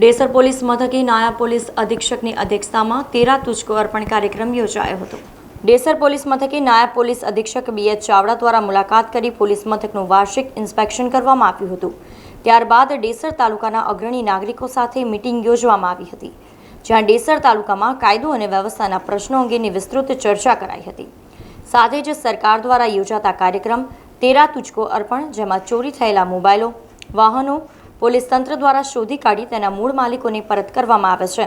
Desar police મથકે નાયબ police અધિક્ષકની અધ્યક્ષતામાં તેરા તુચકો અર્પણ કાર્યક્રમ યોજાયો હતો. ડેસર પોલીસ મથકે નાયબ પોલીસ અધિક્ષક બી એચ ચાવડા દ્વારા મુલાકાત કરી પોલીસ મથકનું વાર્ષિક ઇન્સ્પેક્શન કરવામાં આવ્યું હતું. ત્યારબાદ ડેસર તાલુકાના અગ્રણી નાગરિકો સાથે મિટિંગ યોજવામાં આવી હતી, જ્યાં ડેસર તાલુકામાં કાયદો અને વ્યવસ્થાના પ્રશ્નો અંગેની વિસ્તૃત ચર્ચા કરાઈ હતી. સાથે જ સરકાર દ્વારા યોજાતા કાર્યક્રમ તેરા તુચકો અર્પણ, જેમાં ચોરી થયેલા મોબાઈલો, વાહનો પોલીસ તંત્ર દ્વારા શોધી કાઢી તેના મૂળ માલિકોને પરત કરવામાં આવે છે.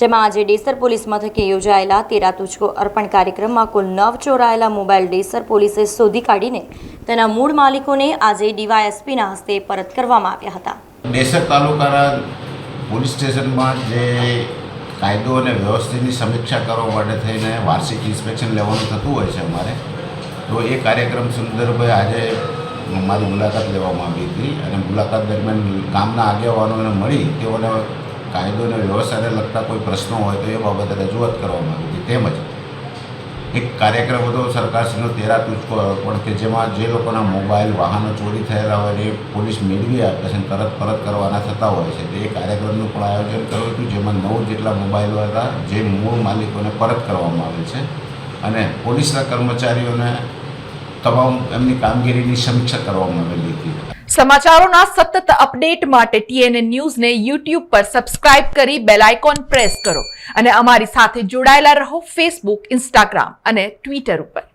જેમાં આજે ડેસર પોલીસ મથકે યોજાયેલા તેરા તુચકો અર્પણ કાર્યક્રમમાં કુલ નવ ચોરાયેલા મોબાઈલ ડેસર પોલીસે શોધી કાઢીને તેના મૂળ માલિકોને આજે ડીવાયએસપીના હસ્તે પરત કરવામાં આવ્યા હતા. ડેસર તાલુકાના પોલીસ સ્ટેશનમાં જે કાયદો અને વ્યવસ્થિતની સમીક્ષા કરવા માટે થઈને વાર્ષિક ઇન્સ્પેક્શન લેવાનું થતું હોય છે અમારે, તો એ કાર્યક્રમ સંદર્ભે આજે મારી મુલાકાત લેવામાં આવી હતી. અને મુલાકાત દરમિયાન ગામના આગેવાનોને મળી તેઓને કાયદો અને વ્યવસ્થાને લગતા કોઈ પ્રશ્નો હોય તો એ બાબતે રજૂઆત કરવામાં આવી હતી. તેમજ એક કાર્યક્રમ હતો સરકારશ્રીનો તેરા તુચકો પણ કે જેમાં જે લોકોના મોબાઈલ, વાહનો ચોરી થયેલા હોય એ પોલીસ મેળવી આપે છે તરત પરત કરવાના થતા હોય છે. તે કાર્યક્રમનું પણ આયોજન કર્યું હતું, જેમાં નવ જેટલા મોબાઈલો હતા, જે મૂળ માલિકોને પરત કરવામાં આવે છે. અને પોલીસના કર્મચારીઓને તમામ એમની કામગીરીની સમીક્ષા કરવામાં આવેલી હતી. સમાચારોના સતત અપડેટ માટે ટીએનએ ન્યૂઝને યુટ્યુબ પર સબસ્ક્રાઇબ કરી બેલ આઇકોન પ્રેસ કરો અને અમારી સાથે જોડાયેલા રહો ફેસબુક ઇન્સ્ટાગ્રામ અને ટ્વિટર ઉપર.